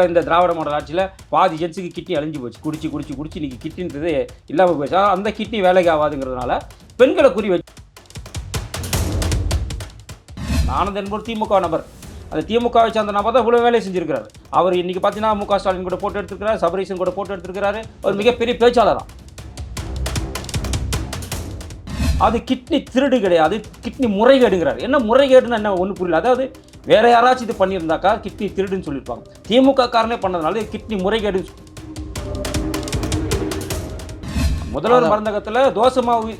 இந்த திராவிட மாடல் ஆட்சியில் பாதி ஜென்ஸுக்கு கிட்னி அழிஞ்சு போச்சு. குடிச்சு குடிச்சு குடிச்சு இன்னைக்கு கிட்னின்றது இல்லாமல் போச்சு. அந்த கிட்னி வேலைக்கு ஆகாதுங்கிறதுனால பெண்களை குறி வச்சு ஆனந்த் என்பவர் திமுக நபர். அந்த திமுகவை சார்ந்த நபர் தான் இவ்வளோ வேலையை செஞ்சுருக்கிறார். அவர் இன்னைக்கு பார்த்தீங்கன்னா மு க ஸ்டாலின் கூட போட்டோ எடுத்திருக்கிறார் சபரீசன் கூட போட்டோ எடுத்திருக்கிறாரு. ஒரு மிகப்பெரிய பேச்சாளர் தான். அது கிட்னி திருடு கிடையாது கிட்னி முறைகேடுங்கிறார். என்ன முறைகேடுன்னு என்ன ஒன்றும் புரியல. அதாவது வேற யாராச்சும் இது பண்ணியிருந்தாக்கா கிட்னி திருடுன்னு சொல்லியிருப்பாங்க. திமுக காரனே பண்ணதுனால கிட்னி முறைகேடு முதல்வர் மருந்தகத்தில் தோசை மாவு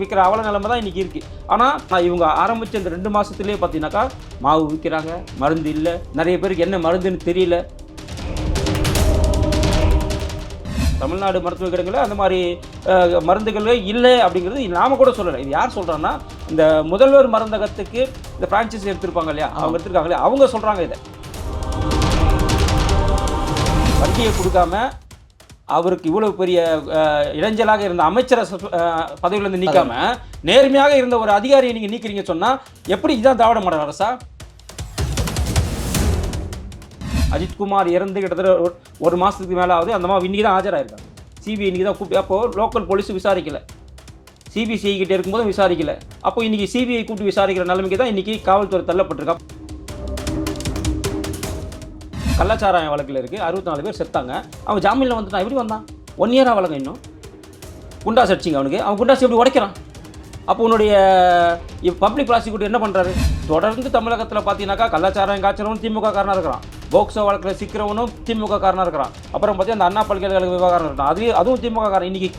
விற்கிற அவல நிலைமை தான் இன்னைக்கு இருக்கு. ஆனால் இவங்க ஆரம்பிச்ச இந்த ரெண்டு மாசத்துலயே பார்த்தீங்கன்னாக்கா மாவு விற்கிறாங்க மருந்து இல்லை. நிறைய பேருக்கு என்ன மருந்துன்னு தெரியல. தமிழ்நாடு மருத்துவ கிடங்குல அந்த மாதிரி மருந்துகளே இல்லை அப்படிங்கிறது நாம கூட சொல்லலை. இது யார் சொல்றாங்கன்னா இந்த முதல்வர் மருந்தகத்துக்கு இந்த பிரான்ச்சைஸ் எடுத்திருப்பாங்க இல்லையா? அவங்க எடுத்திருக்காங்க இல்லையா? அவங்க சொல்றாங்க இதை. வங்கியை கொடுக்காம அவருக்கு இவ்வளவு பெரிய அஹ், இடைஞ்சலாக இருந்த அமைச்சரை பதவியிலிருந்து நீக்காம நேர்மையாக இருந்த ஒரு அதிகாரியை நீங்க நீக்கிறீங்க சொன்னா எப்படி இதுதான் திராவிட மாடல் அரசா? அஜித்குமார் இறந்து கிட்டத்தட்ட ஒரு- ஒரு மாதத்துக்கு மேலே ஆகுது அந்த மாதிரி இன்னைக்கு தான் ஆஜராயிருக்காங்க. சிபிஐ இன்னைக்கு தான் கூப்பி அப்போ லோக்கல் போலீஸ் விசாரிக்கல. சிபிசிஐ கிட்டே இருக்கும்போது விசாரிக்கல. அப்போ இன்றைக்கி சிபிஐ கூப்பிட்டு விசாரிக்கிற நிலைமைக்கு தான் இன்றைக்கி காவல்துறை தள்ளப்பட்டிருக்கா. கள்ளச்சாராயம் வழக்கில் இருக்குது அறுபத்தி நாலு பேர் செத்தாங்க. அவன் ஜாமீனில் வந்துட்டான். எப்படி வந்தான்? ஒன் இயராக வழக்கம் இன்னும். குண்டாஸ் அடிச்சிங்க அவனுக்கு. அவன் குண்டாஸ் எப்படி உடைக்கிறான்? அப்போ உன்னுடைய பப்ளிக் ப்ராசிக்யூட்டர் என்ன பண்ணுறாரு தொடர்ந்து தமிழகத்தில் பார்த்தீங்கன்னாக்கா கள்ளச்சாராயம் காய்ச்சறவனும் திமுக காரனாக இருக்கிறான். போக்சோ வழக்கில் சிக்கிறவனும் திமுக காரனாக இருக்கிறான். அப்புறம் பார்த்தீங்கன்னா அந்த அண்ணா பல்கலைக்கழக விவகாரம் இருக்கான் அது அதுவும் திமுக காரன் இன்னைக்கு.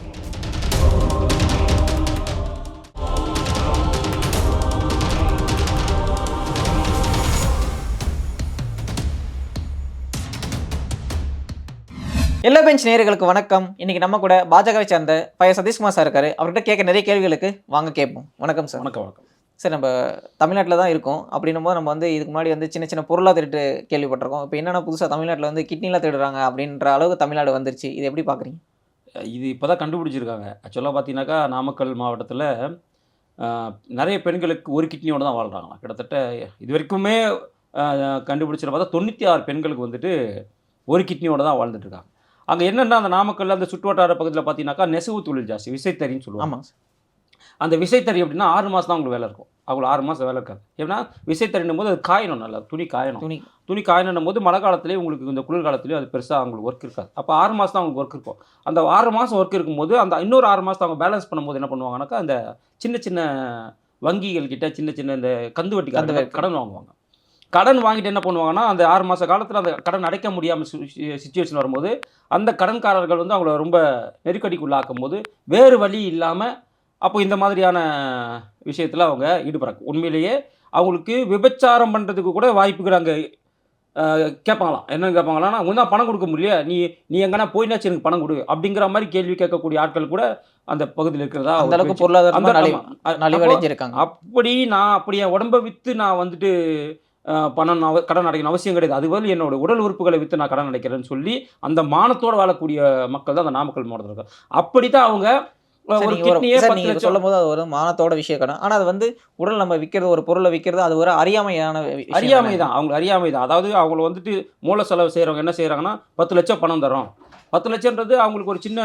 எல்லோ பெஞ்ச் நேயர்களுக்கு வணக்கம். இன்னைக்கு நம்ம கூட பாஜகவை சேர்ந்த பையன் சதீஷ்குமார் சார் இருக்காரு. அவர்கிட்ட கேட்க நிறைய கேள்விகளுக்கு வாங்க கேட்போம். வணக்கம் சார் வணக்கம் வணக்கம். சார் நம்ம தமிழ்நாட்டில் தான் இருக்கோம். அப்படின்னும் போது நம்ம வந்து இதுக்கு முன்னாடி வந்து சின்ன சின்ன பொருளாக திருட்டு கேள்விப்பட்டிருக்கோம். இப்போ என்னென்ன புதுசாக தமிழ்நாட்டில் வந்து கிட்னிலாம் திருடுறாங்க அப்படின்ற அளவுக்கு தமிழ்நாடு வந்துருச்சு. இது எப்படி பார்க்குறீங்க? இது இப்போ தான் கண்டுபிடிச்சிருக்காங்க. ஆக்சுவலாக பார்த்தீங்கன்னாக்கா நாமக்கல் மாவட்டத்தில் நிறைய பெண்களுக்கு ஒரு கிட்னியோட தான் வாழ்கிறாங்களாம் கிட்டத்தட்ட இது வரைக்குமே கண்டுபிடிச்சிட பார்த்தா தொண்ணூற்றி ஆறு பெண்களுக்கு வந்துட்டு ஒரு கிட்னியோட தான் வாழ்ந்துட்டு இருக்காங்க. அங்கே என்னென்னா அந்த நாமக்கல்ல அந்த சுற்றுவட்டார பகுதியில் பார்த்தீங்கன்னாக்கா நெசவு தொழில் ஜாஸ்தி விசைத்தறின்னு சொல்லுவாங்க. ஆமாம் சார். அந்த விசைத்தறி அப்படின்னா ஆறு மாதம் தான் அவங்களுக்கு வேலை இருக்கும். அவங்களுக்கு ஆறு மாதம் வேலை இருக்காது. ஏன்னா விசைத்தறின்னும் போது அது காயணும் நல்லா துணி காயணும். துணி. துணி காயணும் போது மழை காலத்துலேயே உங்களுக்கு இந்த குளிர் காலத்துலேயும் அது பெருசாக அவங்களுக்கு ஒர்க் இருக்காது. அப்போ ஆறு மாதம் தான் அவங்களுக்கு ஒர்க் இருக்கும். அந்த ஆறு மாதம் ஒர்க் இருக்கும்போது அந்த இன்னொரு ஆறு மாதம் அவங்க பேலன்ஸ் பண்ணும்போது என்ன பண்ணுவாங்கன்னாக்கா அந்த சின்ன சின்ன வங்கிகள் கிட்ட சின்ன சின்ன இந்த கந்து வட்டி. கடன் வாங்குவாங்க. கடன் வாங்கிட்டு என்ன பண்ணுவாங்கன்னா அந்த ஆறு மாத காலத்தில் அந்த கடன் அடைக்க முடியாமல் சுச்சுவேஷன் வரும்போது அந்த கடன்காரர்கள் வந்து அவங்கள ரொம்ப நெருக்கடிக்குள்ளாக்கும் போது வேறு வழி இல்லாமல் அப்போ இந்த மாதிரியான விஷயத்தில் அவங்க ஈடுபடுறாங்க உண்மையிலேயே அவங்களுக்கு விபச்சாரம் பண்ணுறதுக்கு கூட வாய்ப்புகள் அங்கே கேட்பாங்களாம் என்ன கேட்பாங்களான்னா உங்க தான் பணம் கொடுக்க முடியல நீ நீ எங்கன்னா போயினாச்சு எனக்கு பணம் கொடு. அப்படிங்கிற மாதிரி கேள்வி கேட்கக்கூடிய ஆட்கள் கூட அந்த பகுதியில் இருக்கிறதா அந்த அளவுக்கு. பொருளாதாரம் அப்படி நான் அப்படி என் உடம்பை விற்று நான் வந்துட்டு பணம் அவ- கடன் அடைக்கணும் அவசியம் கிடையாது. அது பதில் என்னோட உடல் உறுப்புகளை விற்று நான் கடன் அடைக்கிறேன்னு சொல்லி அந்த மானத்தோட வாழக்கூடிய மக்கள் தான் அந்த நாமக்கல் மாவட்டத்தில் இருக்காங்க. அப்படி தான் அவங்க ஒரு கிட்னியே நீங்க சொல்லும் போது அது ஒரு மானத்தோட விஷயம் கடன். ஆனால் அது வந்து உடல் நம்ம விற்கிறது ஒரு பொருளை விற்கிறது அது ஒரு அறியாமையான அறியாமை தானே? அவங்க அறியாமை தான் அதாவது அவங்கள வந்துட்டு மூல செலவு செய்கிறவங்க என்ன செய்கிறாங்கன்னா பத்து லட்சம் பணம் தரோம் பத்து லட்சம்ன்றது அவங்களுக்கு ஒரு சின்ன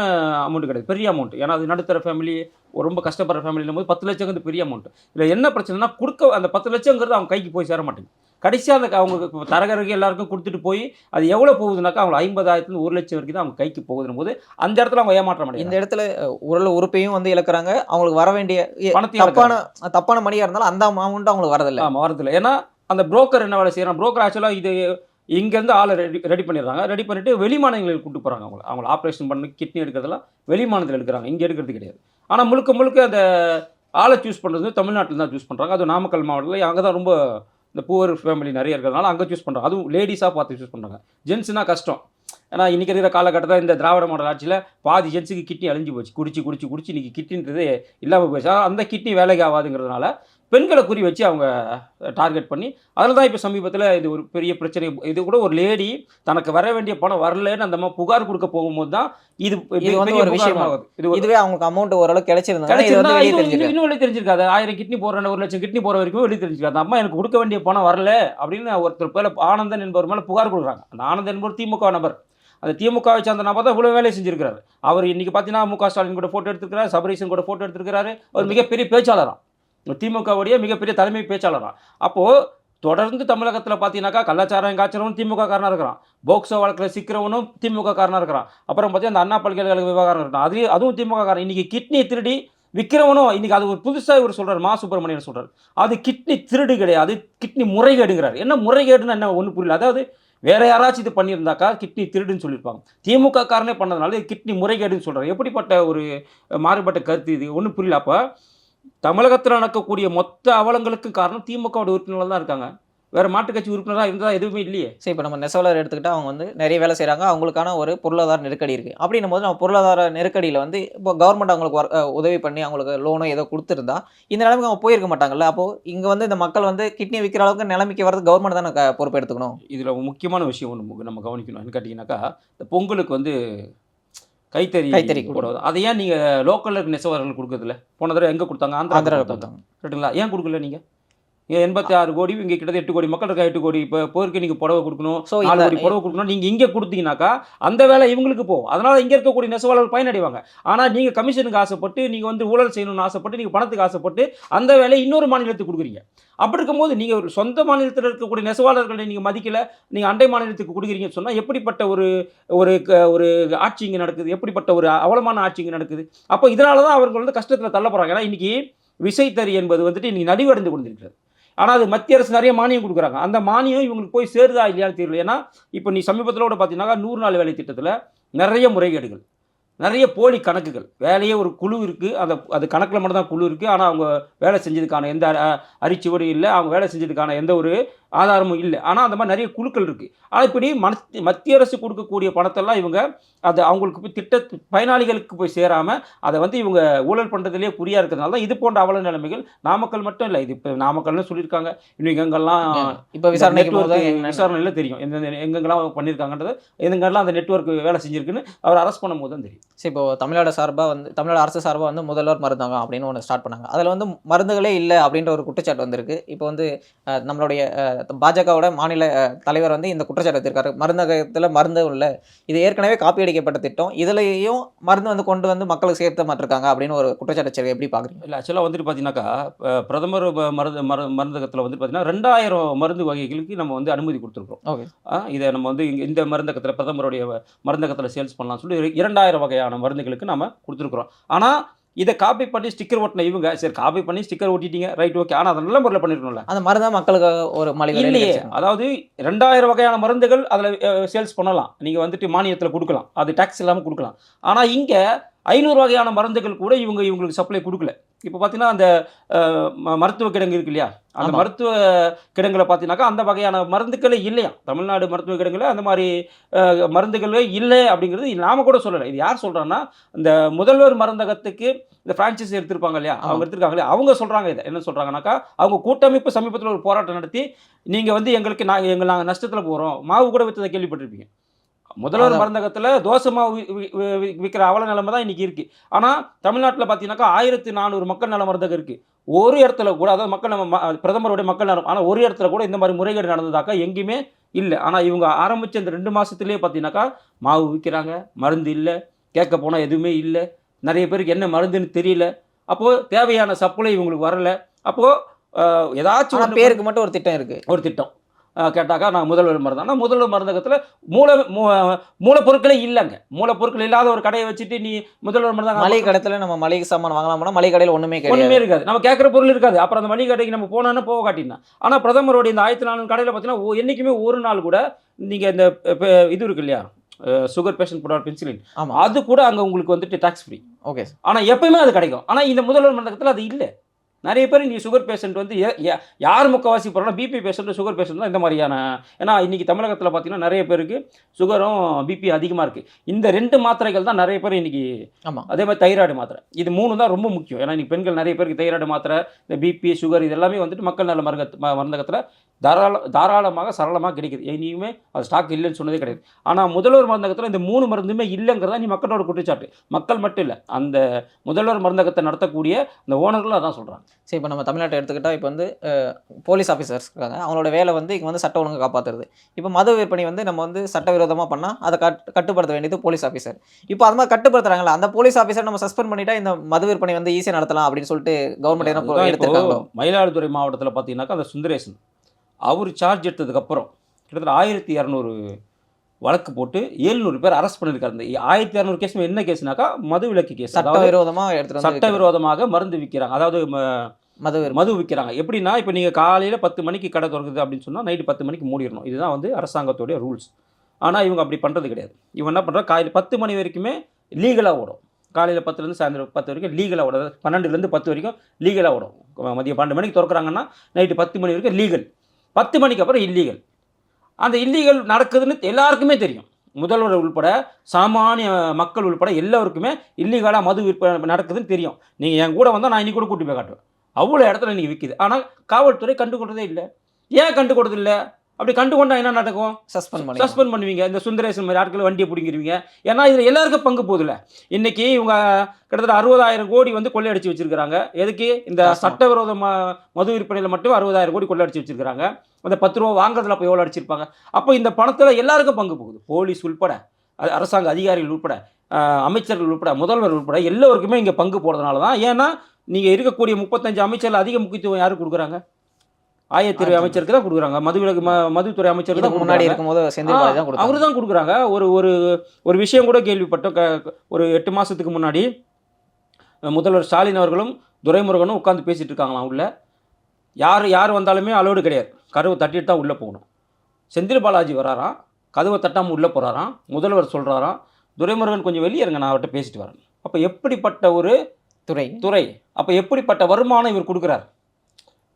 அமௌண்ட் கிடையாது பெரிய அமௌண்ட் ஏன்னா அது நடுத்தர ஃபேமிலி ரொம்ப கஷ்டப்படுற ஃபேமிலியும் போது பத்து லட்சங்கிறது பெரிய அமௌண்ட் இதில் என்ன பிரச்சனைனா கொடுக்க அந்த பத்து லட்சங்கிறது அவங்க கைக்கு போய் சேர மாட்டேங்குது. கடைசியாக அந்த அவங்க தரகருக்கு எல்லாருக்கும் கொடுத்துட்டு போய் அது எவ்வளோ போகுதுனாக்கா அவங்க ஐம்பதாயிரத்துலேருந்து ஒரு லட்சம் வரைக்கும் தான் அவங்க கைக்கு போகுதுன்னு போது அந்த இடத்துல அவங்க ஏமாற்ற இந்த மாட்டேங்குது இடத்துல உடல் உறுப்பையும் வந்து இழக்கிறாங்க. அவங்களுக்கு வர வேண்டிய தப்பான தப்பான மணியா இருந்தாலும் அந்த அமௌண்ட் அவங்களுக்கு வரதில்ல. ஆமாம் வரதில்லை. ஏன்னா அந்த புரோக்கர் என்ன வேலை செய்கிறான் புரோக்கர் ஆக்சுவலாக இது இங்கேருந்து ஆளை ரெடி ரெடி பண்ணிடுறாங்க. ரெடி பண்ணிவிட்டு வெளி மாநிலங்களுக்கு கூட்டு போகிறாங்க அவங்கள. அவங்கள ஆப்ரேஷன் பண்ணி கிட்னி எடுக்கிறதெல்லாம் வெளி மாநிலத்தில் எடுக்கிறாங்க. இங்கே எடுக்கிறது கிடையாது. ஆனால் முழுக்க முழுக்க அந்த ஆளை சூஸ் பண்ணுறது தமிழ்நாட்டில் தான் சூஸ் பண்ணுறாங்க அது நாமக்கல் மாவட்டத்தில் அங்கே தான் ரொம்ப இந்த பூவர் ஃபேமிலி நிறைய இருக்கிறதுனால அங்கே சூஸ் பண்ணுறாங்க அதுவும் லேடிஸாக பார்த்து சூஸ் பண்ணுறாங்க ஜென்ஸ்னா கஷ்டம். ஏன்னா இன்றைக்கி இருக்கிற காலகட்டத்தில் இந்த திராவிட மாடல் ஆட்சியில் பாதி ஜென்ஸுக்கு கிட்னி அழிஞ்சு போச்சு. குடிச்சு குடிச்சு குடிச்சு இன்றைக்கி கிட்னின்றது இல்லாமல் போச்சு. அந்த கிட்னி வேலைக்கு ஆகாதுங்கிறதுனால பெண்களை குறி வச்சு அவங்க டார்கெட் பண்ணி அதில் தான் இப்போ சமீபத்தில் இது ஒரு பெரிய பிரச்சனை இது கூட ஒரு லேடி தனக்கு வர வேண்டிய பணம் வரலன்னு அந்த அம்மா புகார் கொடுக்க போகும்போது தான் இது இது வந்து ஒரு விஷயமா. இது இதுவே அவங்களுக்கு அமௌண்ட் ஓரளவு கிடைச்சிருந்தாங்க இது கிடைச்சிருந்தா இன்னும் வெளியே தெரிஞ்சிருக்காது. ஆயிரம் கிட்னி போடுறேன் ஒரு லட்சம் கிட்னி போற வரைக்கும் வெளியே தெரிஞ்சிருக்காது. அம்மா எனக்கு கொடுக்க வேண்டிய பணம் வரல அப்படின்னு ஒருத்தர் பேர ஆனந்தன் என்பவர் மேலே புகார் கொடுக்குறாங்க. அந்த ஆனந்தன் என்பவர் திமுக நபர். அந்த திமுகவை சார்ந்த நபர் தான் இவ்வளோ வேலையை செஞ்சிருக்காரு அவர் இன்னைக்கு பார்த்தீங்கன்னா மு க ஸ்டாலின் கூட ஃபோட்டோ எடுத்திருக்காரு சபரீசன் கூட ஃபோட்டோ எடுத்திருக்காரு அவர் மிகப்பெரிய பேச்சாளராம். திமுகவுடைய மிகப்பெரிய தலைமை பேச்சாளராக அப்போது தொடர்ந்து தமிழகத்தில் பார்த்தீங்கன்னாக்கா கள்ளச்சாரம் காய்ச்சறவனும் திமுக காரனாக இருக்கிறான். போக்சோ வழக்கில் சிக்கிறவனும் திமுக காரனாக இருக்கிறான். அப்புறம் பார்த்தீங்கன்னா அந்த அண்ணா பல்கலைக்கழக விவகாரம் இருக்கான் அது அதுவும் திமுக காரன் இன்றைக்கி கிட்னி திருடி விற்கிறவனும் இன்னைக்கு அது ஒரு புதுசாக இவர் சொல்கிறார் மா சுப்பிரமணியன் சொல்கிறார் அது கிட்னி திருடு கிடையாது கிட்னி முறைகேடுங்கிறார் என்ன முறைகேடுன்னு என்ன ஒன்றும் புரியல. அதாவது வேற யாராச்சும் இது பண்ணியிருந்தாக்கா கிட்னி திருடுன்னு சொல்லியிருப்பாங்க. திமுக காரனே பண்ணதுனால கிட்னி முறைகேடுன்னு சொல்கிறார் எப்படிப்பட்ட ஒரு மாறுபட்ட கருத்து இது? ஒன்றும் புரியல. அப்போ தமிழகத்தில் நடக்கக்கூடிய மொத்த அவலங்களுக்கும் காரணம் திமுகவோட உறுப்பினர்கள் தான் இருக்காங்க. வேற மாட்டுக் கட்சி உறுப்பினராக இருந்தால் எதுவுமே இல்லையே. சரி இப்போ நம்ம நெசவாளர் எடுத்துக்கிட்டா அவங்க வந்து நிறைய வேலை செய்கிறாங்க அவங்களுக்கான ஒரு பொருளாதார நெருக்கடி இருக்குது அப்படின்னும் போது நம்ம பொருளாதார நெருக்கடியில் வந்து இப்போ கவர்மெண்ட் அவங்களுக்கு உதவி பண்ணி அவங்களுக்கு லோனோ ஏதோ கொடுத்துருந்தா இந்த நிலைமைக்கு அவங்க போயிருக்க மாட்டாங்கல்ல. அப்போது இங்கே வந்து இந்த மக்கள் வந்து கிட்னி விற்கிற அளவுக்கு நிலைமைக்கு வரது கவர்மெண்ட் தானே பொறுப்பு எடுத்துக்கணும்? இதில் முக்கியமான விஷயம் ஒன்று நம்ம கவனிக்கணும். கேட்டிங்கனாக்கா இந்த பொங்கலுக்கு வந்து கைத்தறி கைத்தறி போடுவது அதை ஏன் நீங்கள் லோக்கலில் இருக்க நெசவாளர்கள் கொடுக்கறதில்ல? போன தடவை எங்கே கொடுத்தாங்க? ஆந்திரா கொடுத்தாங்க. ரைட்டுங்களா ஏன் கொடுக்கல நீங்கள் எண்பத்தி ஆறு கோடி இங்கே கிட்டத்தட்ட எட்டு கோடி மக்கள் இருக்கா எட்டு கோடி இப்போ போருக்கு நீங்கள் புடவை கொடுக்கணும் ஸோ நாலு கோடி புடவை கொடுக்கணும் நீங்கள் இங்கே கொடுத்தீங்கன்னாக்கா அந்த வேலை இவங்களுக்கு போகும். அதனால் இங்கே இருக்கக்கூடிய நெசவாளர்கள் பயனடைவாங்க. ஆனால் நீங்கள் கமிஷனுக்கு ஆசைப்பட்டு நீங்கள் வந்து ஊழல் செய்யணும்னு ஆசைப்பட்டு நீங்கள் பணத்துக்கு ஆசைப்பட்டு அந்த வேலையை இன்னொரு மாநிலத்துக்கு கொடுக்குறீங்க. அப்படி இருக்கும்போது நீங்கள் ஒரு சொந்த மாநிலத்தில் இருக்கக்கூடிய நெசவாளர்களை நீங்கள் மதிக்கல நீங்கள் அண்டை மாநிலத்துக்கு கொடுக்குறீங்கன்னு சொன்னால் எப்படிப்பட்ட ஒரு ஒரு க- ஒரு ஆட்சி இங்கே நடக்குது? எப்படிப்பட்ட ஒரு அவலமான ஆட்சி இங்கே நடக்குது? அப்போ இதனால தான் அவர்கள் வந்து கஷ்டத்தில் தள்ளப்படுறாங்க. ஏன்னா இன்னைக்கு விசைத்தறி என்பது வந்துட்டு இன்னைக்கு நலிவடைந்து கொண்டிருக்கிறது. ஆனால் அது மத்திய அரசு நிறைய மானியம் கொடுக்குறாங்க. அந்த மானியம் இவங்களுக்கு போய் சேருதா இல்லையான்னு தெரியல. ஏன்னா இப்போ நீ சமீபத்தில் கூட பார்த்தீங்கன்னா நூறு நாள் வேலை திட்டத்தில் நிறைய முறைகேடுகள் நிறைய போலி கணக்குகள். வேலையே ஒரு குழு இருக்குது அந்த அது கணக்கில் மட்டும்தான் குழு இருக்குது ஆனால் அவங்க வேலை செஞ்சதுக்கான எந்த அ- இல்லை. அவங்க வேலை செஞ்சதுக்கான எந்த ஒரு ஆதாரமும் இல்லை. ஆனால் அந்த மாதிரி நிறைய குழுக்கள் இருக்குது ஆனால் இப்படி மனத் மத்திய அரசு கொடுக்கக்கூடிய பணத்தெல்லாம் இவங்க அது அவங்களுக்கு போய் திட்ட பயனாளிகளுக்கு போய் சேராமல் அதை வந்து இவங்க ஊழல் பண்ணுறதுலேயே குறியாக இருக்கிறதுனால தான் இது போன்ற அவல நிலைமைகள் நாமக்கல் மட்டும் இல்லை. இது இப்போ நாமக்கல்னு சொல்லியிருக்காங்க. இன்னும் எங்கெல்லாம் இப்போ என்ன- விசாரணையில் தெரியும். எந்தெந்த எங்கெங்கெல்லாம் பண்ணியிருக்காங்கன்றது எங்கெங்கெல்லாம் அந்த நெட்வொர்க் வேலை செஞ்சிருக்குன்னு அவர் அரெஸ்ட் பண்ணும்போது தான் தெரியும். சரி இப்போ தமிழ்நாடு சார்பாக வந்து தமிழ்நாடு அரசு சார்பாக வந்து முதல்வர் மருந்தகம் அப்படின்னு ஒன்று ஸ்டார்ட் பண்ணாங்க. அதில் வந்து மருந்துகளே இல்லை அப்படின்ற ஒரு குற்றச்சாட்டு வந்திருக்கு. இப்போ வந்து நம்மளுடைய பாஜகவோட மாநில தலைவர் வந்து இந்த குற்றச்சாட்டு வச்சிருக்காரு மருந்தகத்தில் மருந்தும் இல்லை இது ஏற்கனவே காப்பி அடிக்கப்பட்ட திட்டம். இதுலேயும் மருந்து வந்து கொண்டு வந்து மக்களுக்கு சேர்த்த மாட்டிருக்காங்க அப்படின்னு ஒரு குற்றச்சாட்டு வச்சிருக்கு எப்படி பார்க்குறீங்க இல்லை ஆக்சுவலாக வந்துட்டு பார்த்தீங்கன்னாக்கா பிரதமர் மருந்து மரு மருந்தகத்தில் வந்து பார்த்தீங்கன்னா ரெண்டாயிரம் மருந்து வகைகளுக்கு நம்ம வந்து அனுமதி கொடுத்துருக்கோம் ஓகே. இதை நம்ம வந்து இங்க இந்த மருந்தகத்தில் பிரதமருடைய மருந்தகத்தில் சேல்ஸ் பண்ணலாம்னு சொல்லி இரு- இரண்டாயிரம் வகையான மருந்துகளுக்கு நம்ம கொடுத்துருக்குறோம். ஆனால் இதை காப்பி பண்ணி ஸ்டிக்கர் ஒட்டின இவங்க சரி காப்பி பண்ணி ஸ்டிக்கர் ஒட்டிட்டீங்க ரைட் ஓகே ஆனால் அதை நல்ல முறையில் பண்ணிருக்கணும்ல. அந்த மருந்தை மக்களுக்கு ஒரு விலையில இல்லையே. அதாவது ரெண்டாயிரம் வகையான மருந்துகள் அதில் சேல்ஸ் பண்ணலாம். நீங்கள் வந்துட்டு மானியத்தில் கொடுக்கலாம். அது டேக்ஸ் இல்லாமல் கொடுக்கலாம். ஆனால் இங்கே ஐநூறு வகையான மருந்துகள் கூட இவங்க இவங்களுக்கு சப்ளை கொடுக்கல. இப்போ பார்த்தீங்கன்னா அந்த மருத்துவ கிடங்கு இருக்கு இல்லையா? அந்த. மருத்துவ கிடங்குல பார்த்தீங்கன்னாக்கா அந்த வகையான மருந்துகளே இல்லையா? தமிழ்நாடு மருத்துவ கிடங்குல அந்த மாதிரி மருந்துகளே இல்லை அப்படிங்கிறது நாம கூட சொல்லலை. இது யார் சொல்கிறான்னா இந்த முதல்வர் மருந்தகத்துக்கு இந்த ஃப்ரான்ச்சைஸ் எடுத்திருப்பாங்க இல்லையா? அவங்க. எடுத்திருக்காங்க இல்லையா? அவங்க சொல்கிறாங்க இதை. என்ன சொல்கிறாங்கனாக்கா அவங்க கூட்டமைப்பு சமீபத்தில் ஒரு போராட்டம் நடத்தி நீங்கள் வந்து எங்களுக்கு நாங்கள் எங்கள் நாங்கள் நஷ்டத்தில் போகிறோம் மாவு கூட விற்றதை கேள்விப்பட்டிருப்பீங்க. முதல்வர். மருந்தகத்தில் தோசை மாவு விற்கிற அவல நிலைமை தான் இன்றைக்கி இருக்குது ஆனால் தமிழ்நாட்டில் பார்த்தீங்கன்னாக்கா ஆயிரத்தி நானூறு மக்கள் நல மருந்தகம் இருக்குது ஒரு இடத்துல கூட அதாவது மக்கள் நம்ம பிரதமருடைய மக்கள் நலம் ஆனால் ஒரு இடத்துல கூட இந்த மாதிரி முறைகேடு நடந்ததாக்கா எங்கேயுமே இல்லை. ஆனால் இவங்க ஆரம்பித்த இந்த ரெண்டு மாதத்துலேயே பார்த்தீங்கன்னாக்கா மாவு விற்கிறாங்க மருந்து இல்லை கேட்க போனால் எதுவுமே இல்லை நிறைய பேருக்கு என்ன மருந்துன்னு தெரியல. அப்போது தேவையான சப்ளை இவங்களுக்கு வரல. அப்போது ஏதாச்சும் பேருக்கு மட்டும் ஒரு திட்டம் இருக்கு. ஒரு திட்டம். கேட்டாக்கா நான் முதல்வர் மருந்து ஆனால் முதல்வர் மருந்தகத்தில் மூல மூ- மூலப்பொருட்களே இல்லைங்க. மூலப்பொருட்கள் இல்லாத ஒரு கடையை வச்சுட்டு நீ முதல்வர் மளிகை மருந்தகம் கடையில் நம்ம மளிகை சாமான் வாங்கலாம் மளிகை கடையில் ஒன்றுமே கிடையாது. இருக்காது. நம்ம கேட்குற பொருள் இருக்காது. அப்புறம் அந்த மளிகை கடைக்கு நம்ம போனோன்னா போக காட்டினா ஆனால் பிரதமருடைய இந்த ஆயிரத்தி நானூறு கடையில் பார்த்தீங்கன்னா என்னைக்குமே ஒரு நாள் கூட நீங்கள் இந்த இது இருக்கு இல்லையா? சுகர் பேஷண்ட் போட பென்சிலின் ஆமா. அது கூட அங்கே உங்களுக்கு வந்துட்டு டாக்ஸ் ஃப்ரீ ஓகே ஆனால் எப்பயுமே அது கிடைக்கும். ஆனால் இந்த முதல்வர் மண்டலத்தில் அது இல்லை. நிறைய பேர் இன்றைக்கி சுகர் பேஷண்ட் வந்து யார் முக்கவாசி போகிறோம்னா பிபி பேஷண்ட் சுகர் பேஷண்ட் தான் இந்த மாதிரியான ஏன்னா இன்றைக்கி தமிழகத்தில் பார்த்தீங்கன்னா நிறைய பேருக்கு சுகரும் பிபி அதிகமாக இருக்குது இந்த ரெண்டு மாத்திரைகள் தான் நிறைய பேர் இன்றைக்கி ஆமா. அதே மாதிரி தைராய்டு மாத்திரை. இது மூணு தான் ரொம்ப முக்கியம். ஏன்னா இன்னைக்கு பெண்கள் நிறைய பேருக்கு தைராய்டு மாத்திரை இந்த பிபி சுகர் இது எல்லாமே வந்துட்டு மக்கள் நல மருங்க மருந்தகத்தில் தாராள தாராளமாக சரளமாக கிடைக்குது. இனியுமே அது ஸ்டாக் இல்லைன்னு சொன்னதே கிடையாது. ஆனால் முதல்வர் மருந்தகத்தில் இந்த மூணு மருந்துமே இல்லைங்கிறதா நீ மக்களோட குற்றச்சாட்டு. மக்கள் மட்டும் இல்லை அந்த முதல்வர் மருந்தகத்தை நடத்தக்கூடிய அந்த ஓனர்களும் அதான் சொல்கிறாங்க சரி இப்போ நம்ம தமிழ்நாட்டை எடுத்துக்கிட்டா இப்போ வந்து போலீஸ் ஆஃபீஸர்ஸ் இருக்காங்க. அவங்களோட வேலை வந்து இங்கே வந்து சட்ட ஒழுங்கு காப்பாற்றுறது இப்போ மது விற்பனை வந்து நம்ம வந்து சட்டவிரோதமாக பண்ணால் அதை கட் கட்டுப்படுத்த வேண்டியது போலீஸ் ஆஃபீஸர் இப்போ அது மாதிரி கட்டுப்படுத்துறாங்களா அந்த போலீஸ் ஆஃபீஸர் நம்ம சஸ்பெண்ட் பண்ணிட்டா இந்த மது விற்பனை வந்து ஈஸியாக நடத்தலாம் அப்படின்னு சொல்லிட்டு கவர்மெண்ட் என்ன எடுத்துருக்காங்களோ? மயிலாடுதுறை மாவட்டத்தில் பார்த்தீங்கன்னாக்கா அந்த சுந்தரேசன். அவர் சார்ஜ் எடுத்ததுக்கப்புறம் கிட்டத்தட்ட ஆயிரத்தி இரநூறு வழக்கு போட்டு ஏழ்நூறு பேர் அரெஸ்ட் பண்ணியிருக்காரு. இந்த ஆயிரத்தி இரநூறு கேஸ் என்ன கேஸ்னாக்கா மது விலக்கு கேஸ் சட்டவிரோதமாக வந்து சட்டவிரோதமாக மருந்து விற்கிறாங்க. அதாவது மது மது விற்கிறாங்க. எப்படின்னா இப்போ நீங்கள் காலையில் பத்து மணிக்கு கடை திறக்குது அப்படின்னு சொன்னால் நைட்டு பத்து மணிக்கு மூடிடணும். இதுதான் வந்து அரசாங்கத்துடைய ரூல்ஸ் ஆனால் இவங்க அப்படி பண்ணுறது கிடையாது. இவங்க என்ன பண்ணுறா காலையில் பத்து மணி வரைக்குமே லீகலாக ஓடும். காலையில் பத்துலேருந்து சாயந்தரம் பத்து வரைக்கும் லீகலாக ஓடும். பன்னெண்டுலேருந்து பத்து வரைக்கும் லீகலாக ஓடும். மதியம் பன்னெண்டு மணிக்கு திறக்கிறாங்கன்னா நைட்டு பத்து மணி வரைக்கும் லீகல் பத்து மணிக்கு அப்புறம் இல்லீகல் அந்த இல்லீகல் நடக்குதுன்னு எல்லாருக்குமே தெரியும். முதல்வர் உள்பட சாமானிய மக்கள் உள்பட எல்லாருக்குமே இல்லீகலாக மது விற்பனை நடக்குதுன்னு தெரியும். நீங்கள் என் கூட வந்தால் நான் இன்றைக்கி கூட கூட்டி போய் காட்டுவேன். அவ்வளோ இடத்துல நீங்கள் விற்கிது ஆனால் காவல்துறை கண்டுகொண்டதே இல்லை. ஏன் கண்டுகொண்டது அப்படி கண்டுகொண்டா என்ன நடக்கும்? சஸ்பெண்ட் பண்ணி சஸ்பெண்ட் பண்ணுவீங்க. இந்த சுந்தரேசன் மாதிரி ஆட்கள் வண்டியை பிடிங்கிருவீங்க. ஏன்னா இதில் எல்லாருக்கும் பங்கு போகுதுல இன்னைக்கு இவங்க கிட்டத்தட்ட அறுபதாயிரம் கோடி வந்து கொள்ளையடிச்சு வச்சிருக்காங்க எதுக்கு? இந்த. சட்டவிரோத மது விற்பனையில் மட்டும் அறுபதாயிரம் கோடி கொள்ளையடிச்சு வச்சிருக்காங்க அந்த பத்து ரூபா வாங்குறதுல அப்போ எவ்வளோ அடிச்சிருப்பாங்க? அப்போ இந்த பணத்தில் எல்லாருக்கும் பங்கு போகுது. போலீஸ் உள்பட அரசாங்க அதிகாரிகள் உட்பட அமைச்சர்கள் உட்பட முதல்வர் உட்பட எல்லோருக்குமே இங்கே பங்கு போகிறதுனால தான் ஏன்னா நீங்கள் இருக்கக்கூடிய முப்பத்தஞ்சு அமைச்சரில் அதிக முக்கியத்துவம் யாருக்கு கொடுக்குறாங்க? ஆயத்துறை. அமைச்சருக்கு தான் கொடுக்குறாங்க. மது விலக்கு ம- மதுத்துறை அமைச்சருக்கு தான் முன்னாடி. இருக்கும்போது செந்தில் பாலாஜி தான் கொடுத்தாங்க. அவர் தான் கொடுக்குறாங்க. ஒரு ஒரு ஒரு விஷயம் கூட கேள்விப்பட்டோம். க- ஒரு எட்டு மாதத்துக்கு முன்னாடி முதல்வர் ஸ்டாலின் அவர்களும் துரைமுருகனும் உட்காந்து பேசிட்டு இருக்காங்களாம் உள்ள யார் யார் வந்தாலுமே அலோடு கிடையாது. கதவை தட்டிட்டு தான் உள்ளே போகணும். செந்தில் பாலாஜி வராராம் கதவை தட்டாமல் உள்ளே போகிறாராம் முதல்வர் சொல்கிறாராம் துரைமுருகன் கொஞ்சம் வெளியே இருங்க நான் அவர்கிட்ட பேசிட்டு வரேன். அப்போ எப்படிப்பட்ட ஒரு துறை. துறை? அப்போ எப்படிப்பட்ட வருமானம் இவர் கொடுக்குறார்?